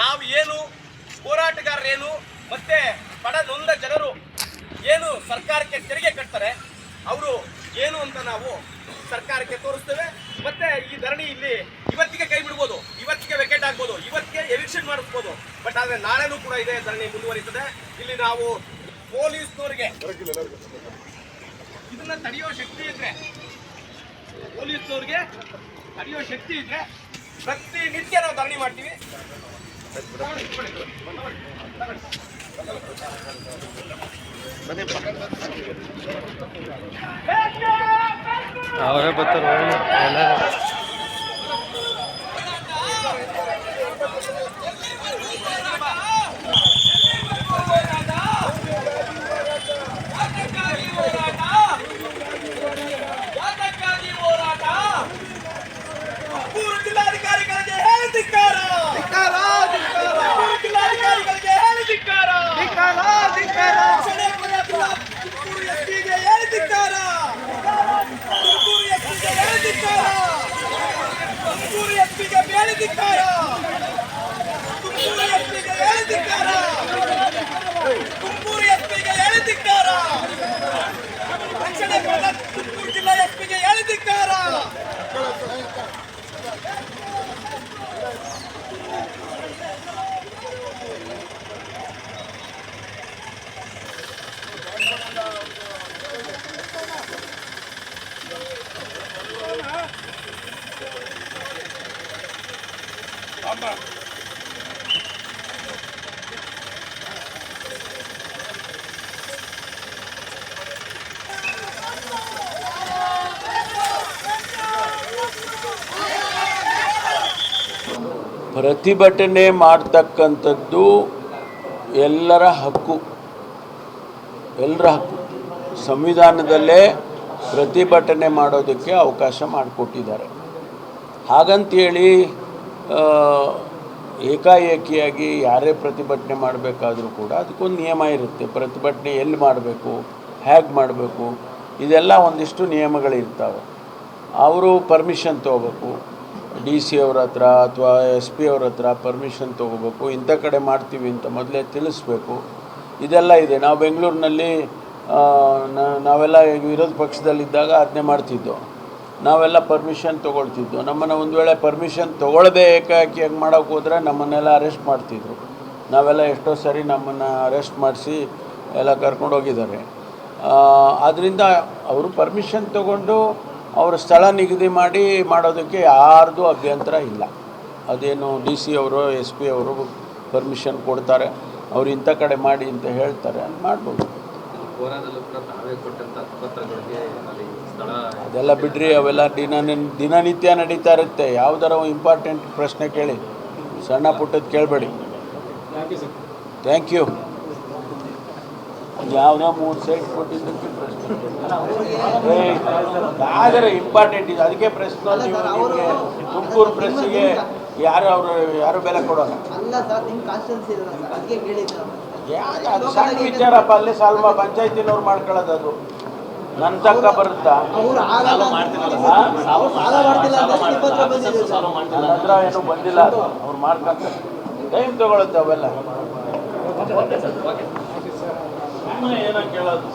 ನಾವು ಏನು ಹೋರಾಟಗಾರರೇನು, ಮತ್ತೆ ಬಡ ನೊಂದ ಜನರು ಏನು ಸರ್ಕಾರಕ್ಕೆ ತೆರಿಗೆ ಕಟ್ತಾರೆ, ಅವರು ಏನು ಅಂತ ನಾವು ಸರ್ಕಾರಕ್ಕೆ ತೋರಿಸ್ತೇವೆ. ಮತ್ತೆ ಈ ಧರಣಿ ಇಲ್ಲಿ ಇವತ್ತಿಗೆ ಕೈ ಬಿಡ್ಬೋದು, ಇವತ್ತಿಗೆ ವೆಕೆಟ್ ಆಗ್ಬೋದು, ಇವತ್ತಿಗೆ ಎವಿಕ್ಷನ್ ಮಾಡಿಸ್ಬೋದು. ಬಟ್ ಆದರೆ ನಾಳೆನೂ ಕೂಡ ಇದೆ ಧರಣಿ ಮುಂದುವರಿತದೆ. ಇಲ್ಲಿ ನಾವು ಪೊಲೀಸ್ನವರಿಗೆ ಇದನ್ನ ತಡೆಯೋ ಶಕ್ತಿ ಇದ್ರೆ, ಪೊಲೀಸ್ನವ್ರಿಗೆ ತಡೆಯೋ ಶಕ್ತಿ ಇದ್ರೆ ಪ್ರತಿನಿತ್ಯ ನಾವು ಧರಣಿ ಮಾಡ್ತೀವಿ. ಅವರೇ ಬರ್ತಾರೆ de cara! ಪ್ರತಿಭಟನೆ ಮಾಡ್ತಕ್ಕಂಥದ್ದು ಎಲ್ಲರ ಹಕ್ಕು. ಎಲ್ಲರ ಹಕ್ಕು. ಸಂವಿಧಾನದಲ್ಲೇ ಪ್ರತಿಭಟನೆ ಮಾಡೋದಕ್ಕೆ ಅವಕಾಶ ಮಾಡಿಕೊಟ್ಟಿದ್ದಾರೆ. ಹಾಗಂತೇಳಿ ಏಕಾಏಕಿಯಾಗಿ ಯಾರೇ ಪ್ರತಿಭಟನೆ ಮಾಡಬೇಕಾದ್ರೂ ಕೂಡ ಅದಕ್ಕೊಂದು ನಿಯಮ ಇರುತ್ತೆ. ಪ್ರತಿಭಟನೆ ಎಲ್ಲಿ ಮಾಡಬೇಕು ಹೇಗೆ ಮಾಡಬೇಕು, ಇದೆಲ್ಲ ಒಂದಿಷ್ಟು ನಿಯಮಗಳಿರ್ತಾವೆ. ಅವರು ಪರ್ಮಿಷನ್ ತೊಗೋಬೇಕು. ಡಿ ಸಿ ಅವ್ರ ಹತ್ರ ಅಥವಾ ಎಸ್ ಪಿ ಅವ್ರ ಹತ್ರ ಪರ್ಮಿಷನ್ ತೊಗೋಬೇಕು. ಇಂಥ ಕಡೆ ಮಾಡ್ತೀವಿ ಅಂತ ಮೊದಲೇ ತಿಳಿಸ್ಬೇಕು. ಇದೆಲ್ಲ ಇದೆ. ನಾವು ಬೆಂಗಳೂರಿನಲ್ಲಿ ನಾವೆಲ್ಲ ವಿರೋಧ ಪಕ್ಷದಲ್ಲಿದ್ದಾಗ ಅದನ್ನೇ ಮಾಡ್ತಿದ್ದೋ. ನಾವೆಲ್ಲ ಪರ್ಮಿಷನ್ ತೊಗೊಳ್ತಿದ್ದು. ನಮ್ಮನ್ನು ಒಂದು ವೇಳೆ ಪರ್ಮಿಷನ್ ತೊಗೊಳ್ಳದೆ ಏಕಾಏಕಿಯಾಗಿ ಮಾಡೋಕೆ ಹೋದರೆ ನಮ್ಮನ್ನೆಲ್ಲ ಅರೆಸ್ಟ್ ಮಾಡ್ತಿದ್ರು. ನಾವೆಲ್ಲ ಎಷ್ಟೋ ಸರಿ ನಮ್ಮನ್ನು ಅರೆಸ್ಟ್ ಮಾಡಿಸಿ ಎಲ್ಲ ಕರ್ಕೊಂಡು ಹೋಗಿದ್ದಾರೆ. ಆದ್ದರಿಂದ ಅವರು ಪರ್ಮಿಷನ್ ತಗೊಂಡು ಅವರ ಸ್ಥಳ ನಿಗದಿ ಮಾಡಿ ಮಾಡೋದಕ್ಕೆ ಯಾರ್ದು ಅಭ್ಯಂತರ ಇಲ್ಲ. ಅದೇನು ಡಿ ಸಿ ಅವರು ಎಸ್ ಪಿ ಅವರು ಪರ್ಮಿಷನ್ ಕೊಡ್ತಾರೆ. ಅವ್ರು ಇಂಥ ಕಡೆ ಮಾಡಿ ಅಂತ ಹೇಳ್ತಾರೆ, ಮಾಡ್ಬೋದು. ಅದೆಲ್ಲ ಬಿಡ್ರಿ ಅವೆಲ್ಲ ದಿನ ದಿನನಿತ್ಯ ನಡೀತಾ ಇರುತ್ತೆ. ಯಾವುದರ ಇಂಪಾರ್ಟೆಂಟ್ ಪ್ರಶ್ನೆ ಕೇಳಿ ಸಣ್ಣ ಪುಟ್ಟದ್ದು ಕೇಳಬೇಡಿ. ಥ್ಯಾಂಕ್ ಯು ಯಾವುದೋ ಮೂರು ಸೈಟ್ ಕೊಟ್ಟಿದ್ದಕ್ಕೆ ಪ್ರಶ್ನೆ. ಆದರೆ ಇಂಪಾರ್ಟೆಂಟ್ ಇದೆ. ಅದಕ್ಕೆ ಪ್ರಶ್ನೆ ತುಮಕೂರು ಪ್ರೆಸ್ಗೆ ಯಾರು ಅವರು ಯಾರು ಬೆಲೆ ಕೊಡೋಲ್ಲ? ಅದು ಸಣ್ಣ ವಿಚಾರಪ್ಪ ಅಲ್ಲೇ ಸಾಲ್ವ ಪಂಚಾಯತಿನವ್ರು ಮಾಡ್ಕೊಳ್ಳೋದು ಅದು. ನನ್ನ ತನಕ ಬರುತ್ತಾ? ನನ್ನ ಹತ್ರ ಏನೂ ಬಂದಿಲ್ಲ. ಅದು ಅವ್ರು ಮಾಡ್ಕೊಂತಾರೆ ಟೈಮ್ ತಗೊಳುತ್ತೆ ಅವೆಲ್ಲ. ಏನೋ ಕೇಳೋದು.